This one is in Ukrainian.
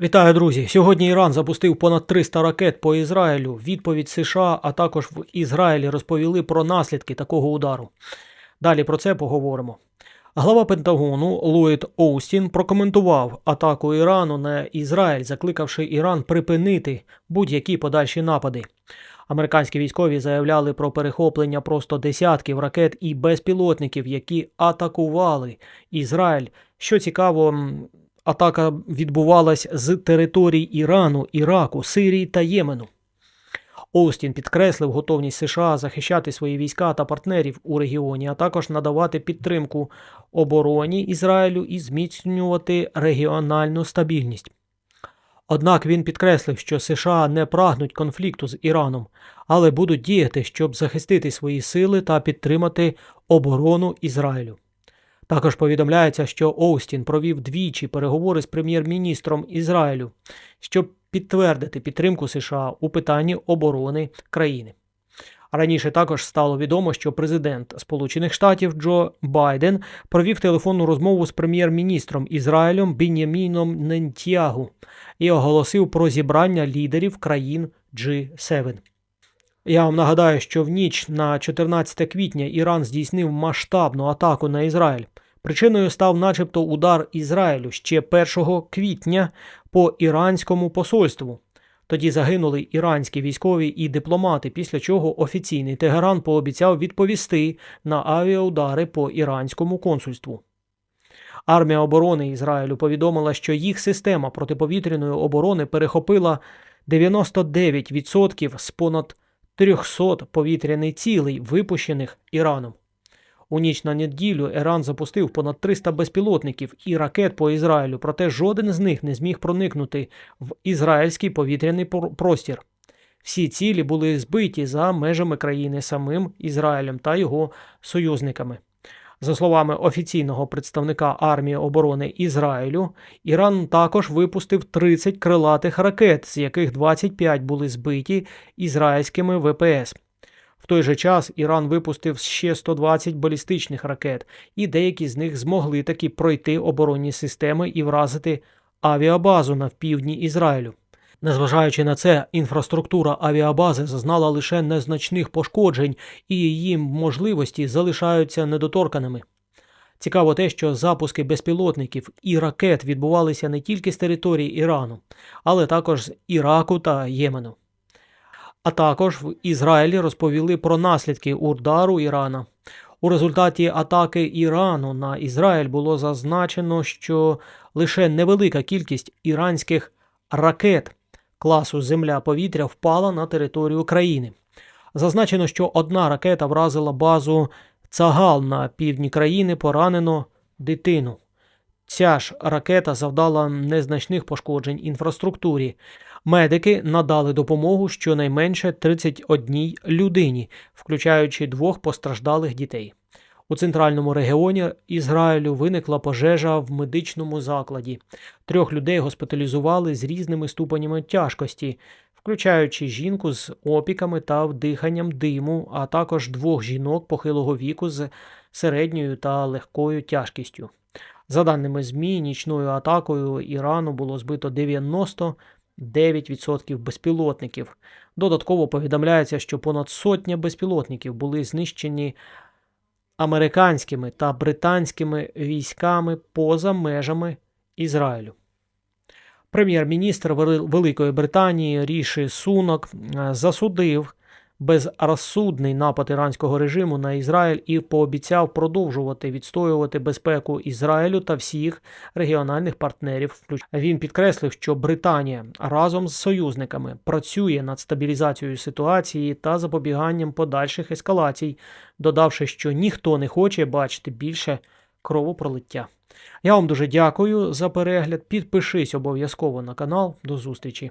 Вітаю, друзі! Сьогодні Іран запустив понад 300 ракет по Ізраїлю. Відповідь США, а також в Ізраїлі розповіли про наслідки такого удару. Далі про це поговоримо. Глава Пентагону Ллойд Оустін прокоментував атаку Ірану на Ізраїль, закликавши Іран припинити будь-які подальші напади. Американські військові заявляли про перехоплення просто десятків ракет і безпілотників, які атакували Ізраїль. Що цікаво, атака відбувалась з територій Ірану, Іраку, Сирії та Ємену. Остін підкреслив готовність США захищати свої війська та партнерів у регіоні, а також надавати підтримку обороні Ізраїлю і зміцнювати регіональну стабільність. Однак він підкреслив, що США не прагнуть конфлікту з Іраном, але будуть діяти, щоб захистити свої сили та підтримати оборону Ізраїлю. Також повідомляється, що Оустін провів двічі переговори з прем'єр-міністром Ізраїлю, щоб підтвердити підтримку США у питанні оборони країни. Раніше також стало відомо, що президент Сполучених Штатів Джо Байден провів телефонну розмову з прем'єр-міністром Ізраїлем Біняміном Нентьягу і оголосив про зібрання лідерів країн G7. Я вам нагадаю, що в ніч на 14 квітня Іран здійснив масштабну атаку на Ізраїль. Причиною став, начебто, удар Ізраїлю ще 1 квітня по іранському посольству. Тоді загинули іранські військові і дипломати, після чого офіційний Тегеран пообіцяв відповісти на авіаудари по іранському консульству. Армія оборони Ізраїлю повідомила, що їх система протиповітряної оборони перехопила 99% з понад 300 повітряних цілей, випущених Іраном. У ніч на неділю Іран запустив понад 300 безпілотників і ракет по Ізраїлю, проте жоден з них не зміг проникнути в ізраїльський повітряний простір. Всі цілі були збиті за межами країни самим Ізраїлем та його союзниками. За словами офіційного представника армії оборони Ізраїлю, Іран також випустив 30 крилатих ракет, з яких 25 були збиті ізраїльськими ВПС. Той же час Іран випустив ще 120 балістичних ракет, і деякі з них змогли таки пройти оборонні системи і вразити авіабазу на півдні Ізраїлю. Незважаючи на це, інфраструктура авіабази зазнала лише незначних пошкоджень, і її можливості залишаються недоторканими. Цікаво те, що запуски безпілотників і ракет відбувалися не тільки з території Ірану, але також з Іраку та Ємену. А також в Ізраїлі розповіли про наслідки удару Ірана. У результаті атаки Ірану на Ізраїль було зазначено, що лише невелика кількість іранських ракет класу Земля-повітря впала на територію країни. Зазначено, що одна ракета вразила базу Цагал на півдні країни, поранено дитину. Ця ж ракета завдала незначних пошкоджень інфраструктурі. Медики надали допомогу щонайменше 31 людині, включаючи двох постраждалих дітей. У центральному регіоні Ізраїлю виникла пожежа в медичному закладі. Трьох людей госпіталізували з різними ступенями тяжкості, включаючи жінку з опіками та вдиханням диму, а також двох жінок похилого віку з середньою та легкою тяжкістю. За даними ЗМІ, нічною атакою Ірану було збито 99% безпілотників. Додатково повідомляється, що понад сотня безпілотників були знищені американськими та британськими військами поза межами Ізраїлю. Прем'єр-міністр Великої Британії Ріші Сунок е, засудив безрозсудний напад іранського режиму на Ізраїль і пообіцяв продовжувати відстоювати безпеку Ізраїлю та всіх регіональних партнерів. Він підкреслив, що Британія разом з союзниками працює над стабілізацією ситуації та запобіганням подальших ескалацій, додавши, що ніхто не хоче бачити більше кровопролиття. Я вам дуже дякую за перегляд. Підпишись обов'язково на канал. До зустрічі!